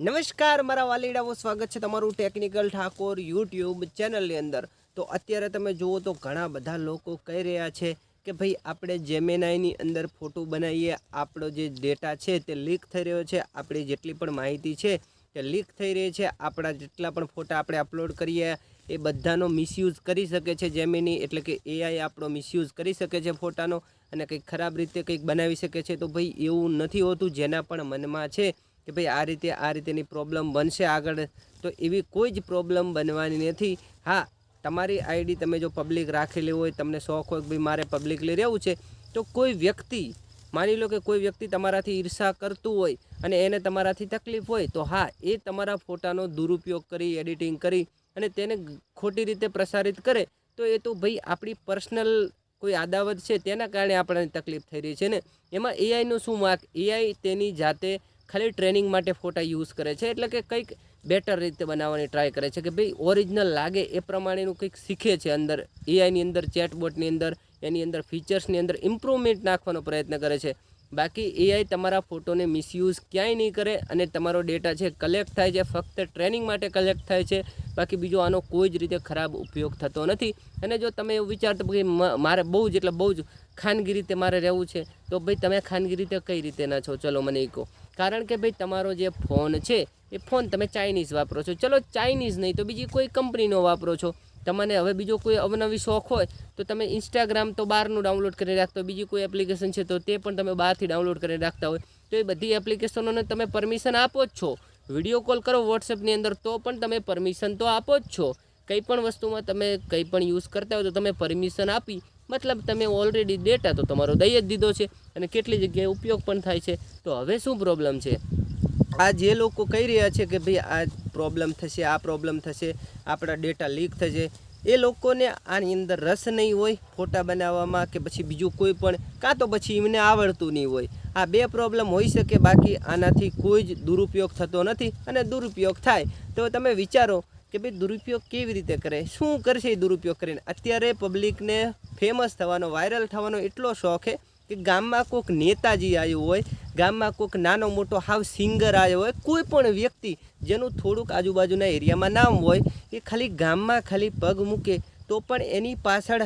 નમસ્કાર, મારા વાલીડાઓ, સ્વાગત છે તમારું ટેકનિકલ ઠાકોર યુટ્યુબ ચેનલની અંદર. તો અત્યારે તમે જુઓ તો ઘણા બધા લોકો કહી રહ્યા છે કે ભાઈ, આપણે જેમેનાઈની અંદર ફોટો બનાવીએ. આપણો જે ડેટા છે તે લીક થઈ રહ્યો છે. આપણી જેટલી પણ માહિતી છે તે લીક થઈ રહી છે. આપણા જેટલા પણ ફોટા આપણે અપલોડ કરીએ, એ બધાનો મિસયુઝ કરી શકે છે જેમિની એટલે કે એઆઈ આપણો મિસયુઝ કરી શકે છે ફોટાનો અને કંઈક ખરાબ રીતે કંઈક બનાવી શકે છે. તો ભાઈ, એવું નથી હોતું જેના પણ મનમાં છે કે ભાઈ આ રીતે, આ રીતેની પ્રોબ્લેમ બનશે આગળ, તો એવી કોઈ જ પ્રોબ્લેમ બનવાની નથી. હા, તમારી આઈડી તમે જો પબ્લિક રાખેલી હોય, તમને શોખ હોય કે ભાઈ મારે પબ્લિકલી રહેવું છે, તો કોઈ વ્યક્તિ, માની લો કે કોઈ વ્યક્તિ તમારાથી ઈર્ષા કરતું હોય અને એને તમારાથી તકલીફ હોય, તો હા, એ તમારા ફોટાનો દુરુપયોગ કરી એડિટિંગ કરી અને તેને ખોટી રીતે પ્રસારિત કરે, તો એ તો ભાઈ આપણી પર્સનલ કોઈ આદાવત છે, તેના કારણે આપણને તકલીફ થઈ રહી છે ને? એમાં એઆઈનું શું વાંક? એઆઈ તેની જાતે ખાલી ટ્રેનિંગ માટે ફોટા યુઝ કરે છે. એટલે કે કંઈક બેટર રીતે બનાવવાની ટ્રાય કરે છે કે ભાઈ ઓરિજિનલ લાગે એ પ્રમાણેનું કંઈક શીખે છે અંદર. એઆઈની અંદર ચેટબોટની અંદર, એની અંદર ફીચર્સની અંદર ઇમ્પ્રુવમેન્ટ નાખવાનો પ્રયત્ન કરે છે. બાકી એઆઈ તમારા ફોટોને મિસયુઝ ક્યાંય નહીં કરે અને તમારો ડેટા છે કલેક્ટ થાય છે, ફક્ત ટ્રેનિંગ માટે કલેક્ટ થાય છે. બાકી બીજો આનો કોઈ જ રીતે ખરાબ ઉપયોગ થતો નથી. અને જો તમે એવું વિચારતો કે મારે બહુ જ, એટલે બહુ જ ખાનગી રીતે મારે રહેવું છે, તો ભાઈ તમે ખાનગી રીતે કઈ રીતે ના છો? ચલો મને એ કહો. કારણ કે ભાઈ તમારો જે ફોન છે, એ ફોન તમે ચાઇનીઝ વાપરો છો. ચલો, ચાઇનીઝ નહીં તો બીજી કોઈ કંપનીનો વાપરો છો. તમને હવે બીજો કોઈ અવનવી શોખ હોય તો તમે ઇન્સ્ટાગ્રામ તો બહારનું ડાઉનલોડ કરી રાખતા બીજી કોઈ એપ્લિકેશન છે તો તે પણ તમે બહારથી ડાઉનલોડ કરી રાખતા હોય. તો એ બધી એપ્લિકેશનોને તમે પરમિશન આપો જ છો. વીડિયો કોલ કરો વોટ્સએપની અંદર તો પણ તમે પરમિશન તો આપો જ છો. કંઈ પણ વસ્તુમાં તમે કંઈ પણ યુઝ કરતા હોય તો તમે પરમિશન આપી મતલબ તમે ઓલરેડી ડેટા તો તમારો દઈ જ દીધો છે અને કેટલી જગ્યાએ ઉપયોગ પણ થાય છે. તો હવે શું પ્રોબ્લેમ છે? આ જે લોકો કહી રહ્યા છે કે ભાઈ આ પ્રોબ્લેમ થશે, આ પ્રોબ્લેમ થશે, આપણા ડેટા લીક થશે, એ લોકોને આની અંદર રસ નહીં હોય ફોટા બનાવવામાં કે પછી બીજું કોઈ પણ, કાં તો પછી એમને આવડતું નહીં હોય. આ બે પ્રોબ્લેમ હોઈ શકે, બાકી આનાથી કોઈ જ દુરુપયોગ થતો નથી અને દુરુપયોગ થાય. તો તમે વિચારો કે ભાઈ દુરુપયોગ કેવી રીતે કરે? શું કરશે એ દુરુપયોગ કરીને? અત્યારે પબ્લિકને ફેમસ થવાનો વાયરલ થવાનો એટલો શોખ છે કે ગામમાં કોઈક નેતાજી આવ્યું હોય, ગામમાં કોઈક નાનો મોટો હાવ સિંગર આવ્યો હોય, કોઈ પણ વ્યક્તિ જેનું થોડુંક આજુબાજુના એરિયામાં નામ હોય, એ ખાલી ગામમાં ખાલી પગ મૂકે, તો પણ એની પાછળ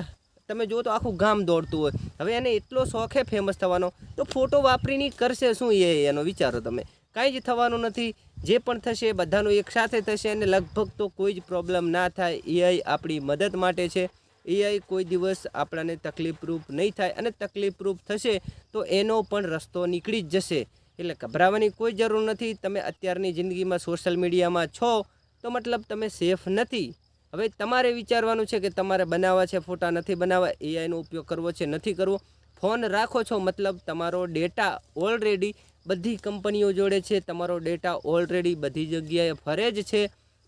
તમે જુઓ તો આખું ગામ દોડતું હોય. હવે એને એટલો શોખ ફેમસ થવાનો, તો ફોટો વાપરીને કરશે શું એ? એનો વિચારો તમે. કાંઈ જ થવાનું નથી. જે પણ થશે એ બધાનું એક સાથે થશે અને લગભગ તો કોઈ જ પ્રોબ્લેમ ના થાય. એઆઈ આપણી મદદ માટે છે. એઆઈ કોઈ દિવસ આપણાને તકલીફરૂપ નહીં થાય અને તકલીફરૂપ થશે તો એનો પણ રસ્તો નીકળી જ જશે. એટલે ગભરાવાની કોઈ જરૂર નથી. તમે અત્યારની જિંદગીમાં સોશિયલ મીડિયામાં છો, તો મતલબ તમે સેફ નથી. હવે તમારે વિચારવાનું છે કે તમારે બનાવવા છે, ફોટા નથી બનાવવા. એઆઈનો ઉપયોગ કરવો છે, નથી કરવો. ફોન રાખો છો? મતલબ તમારો ડેટા ઓલરેડી બધી કંપનીઓ જોડે છે, તમારો ડેટા ઓલરેડી બધી જગ્યાએ ફરે જ છે.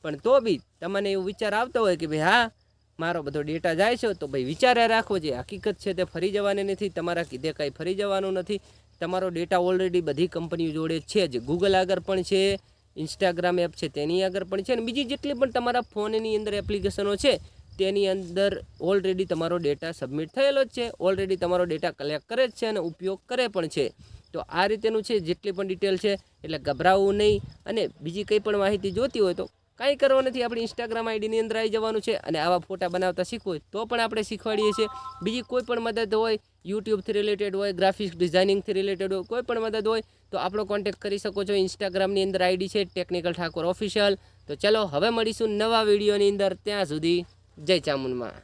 પણ તો બી તમને એવો વિચાર આવતો હોય કે ભાઈ હા, મારો બધો ડેટા જાય છે, તો ભાઈ વિચારે રાખવો જે હકીકત છે તે ફરી જવાની નથી, તમારા કીધે કાંઈ ફરી જવાનું નથી. તમારો ડેટા ઓલરેડી બધી કંપનીઓ જોડે છે જ. ગૂગલ આગળ પણ છે ઇન્સ્ટાગ્રામ એપ છે, તેની આગળ પણ છે અને બીજી જેટલી પણ તમારા ફોનની અંદર એપ્લિકેશનો છે તેની અંદર ઓલરેડી તમારો ડેટા સબમિટ થયેલો જ છે. ઓલરેડી તમારો ડેટા કલેક્ટ કરે જ છે અને ઉપયોગ કરે પણ છે. તો આ રીતેનું છે, જેટલી પણ ડિટેલ છે, એટલે ગભરાવવું નહીં. અને બીજી કંઈ પણ માહિતી જોતી હોય તો કાંઈ કરવા નથી. આપણે ઇન્સ્ટાગ્રામ આઈડીની અંદર આવી જવાનું છે અને આવા ફોટા બનાવતા શીખવું તો પણ આપણે શીખવાડીએ છીએ. બીજી કોઈ પણ મદદ હોય યુટ્યુબથી રિલેટેડ હોય ગ્રાફિક્સ ડિઝાઇનિંગથી રિલેટેડ હોય, કોઈ પણ મદદ હોય, તો આપણો કોન્ટેક્ટ કરી શકો છો. ઇન્સ્ટાગ્રામની અંદર આઈડી છે ટેકનિકલ ઠાકોર ઓફિશિયલ તો ચલો, હવે મળીશું નવા વિડીયોની અંદર. ત્યાં સુધી જય ચામુંડમાં.